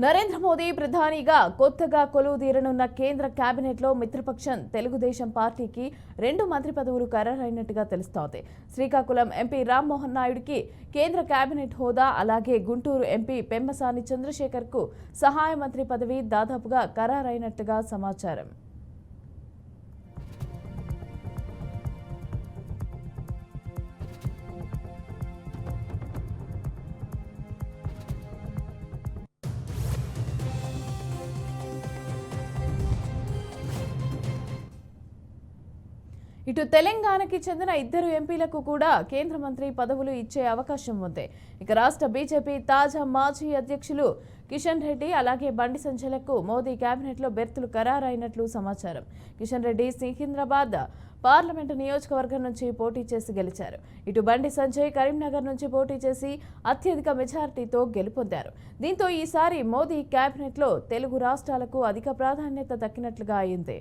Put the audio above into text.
నరేంద్ర మోదీ ప్రధానిగా కొత్తగా కొలువు తీరనున్న కేంద్ర కేబినెట్లో మిత్రపక్షం తెలుగుదేశం పార్టీకి రెండు మంత్రి పదవులు ఖరారైనట్టుగా తెలుస్తోంది. శ్రీకాకుళం ఎంపీ రామ్మోహన్ నాయుడికి కేంద్ర కేబినెట్ హోదా అలాగే గుంటూరు ఎంపీ పెమ్మసాని చంద్రశేఖర్కు సహాయ మంత్రి పదవి దాదాపుగా ఖరారైనట్టుగా సమాచారం. ఇటు తెలంగాణకి చెందిన ఇద్దరు ఎంపీలకు కూడా కేంద్ర మంత్రి పదవులు ఇచ్చే అవకాశం ఉంది. ఇక రాష్ట్ర బీజేపీ తాజా మాజీ అధ్యక్షులు కిషన్ రెడ్డి అలాగే బండి సంచలకు మోదీ కేబినెట్లో బెర్తులు ఖరారైనట్లు సమాచారం. కిషన్ రెడ్డి సికింద్రాబాద్ పార్లమెంటు నియోజకవర్గం నుంచి పోటీ చేసి గెలిచారు. ఇటు బండి సంజయ్ కరీంనగర్ నుంచి పోటీ చేసి అత్యధిక మెజారిటీతో గెలుపొందారు. దీంతో ఈసారి మోదీ కేబినెట్లో తెలుగు రాష్ట్రాలకు అధిక ప్రాధాన్యత దక్కినట్లుగా అయింది.